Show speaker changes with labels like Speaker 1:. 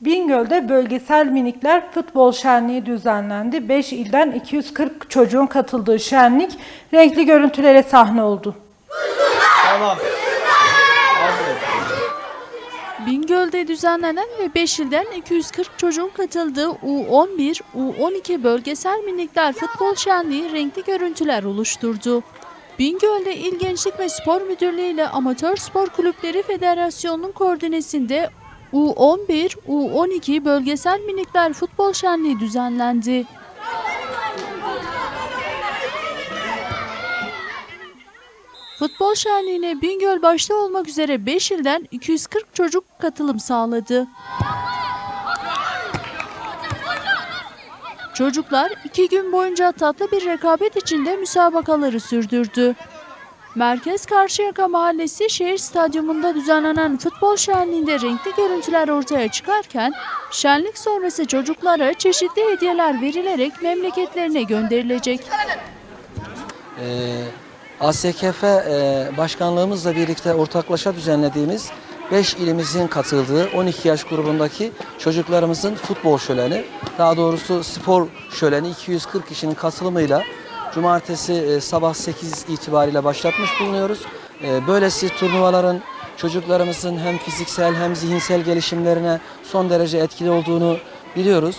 Speaker 1: Bingöl'de bölgesel minikler futbol şenliği düzenlendi. 5 ilden 240 çocuğun katıldığı şenlik renkli görüntülere sahne oldu.
Speaker 2: Tamam.
Speaker 3: Bingöl'de düzenlenen ve 5 ilden 240 çocuğun katıldığı U11, U12 bölgesel minikler futbol şenliği renkli görüntüler oluşturdu. Bingöl'de İl Gençlik ve Spor Müdürlüğü ile Amatör Spor Kulüpleri Federasyonu'nun koordinesinde U11, U12 bölgesel minikler futbol şenliği düzenlendi. Futbol şenliğine Bingöl başta olmak üzere 5 ilden 240 çocuk katılım sağladı. Çocuklar iki gün boyunca tatlı bir rekabet içinde müsabakaları sürdürdü. Merkez Karşıyaka Mahallesi Şehir Stadyumunda düzenlenen futbol şenliğinde renkli görüntüler ortaya çıkarken, şenlik sonrası çocuklara çeşitli hediyeler verilerek memleketlerine gönderilecek.
Speaker 4: Ee, ASKF e, başkanlığımızla birlikte ortaklaşa düzenlediğimiz 5 ilimizin katıldığı 12 yaş grubundaki çocuklarımızın futbol şöleni, daha doğrusu spor şöleni 240 kişinin katılımıyla cumartesi e, sabah 8 itibariyle başlatmış bulunuyoruz. E, böylesi turnuvaların çocuklarımızın hem fiziksel hem zihinsel gelişimlerine son derece etkili olduğunu biliyoruz.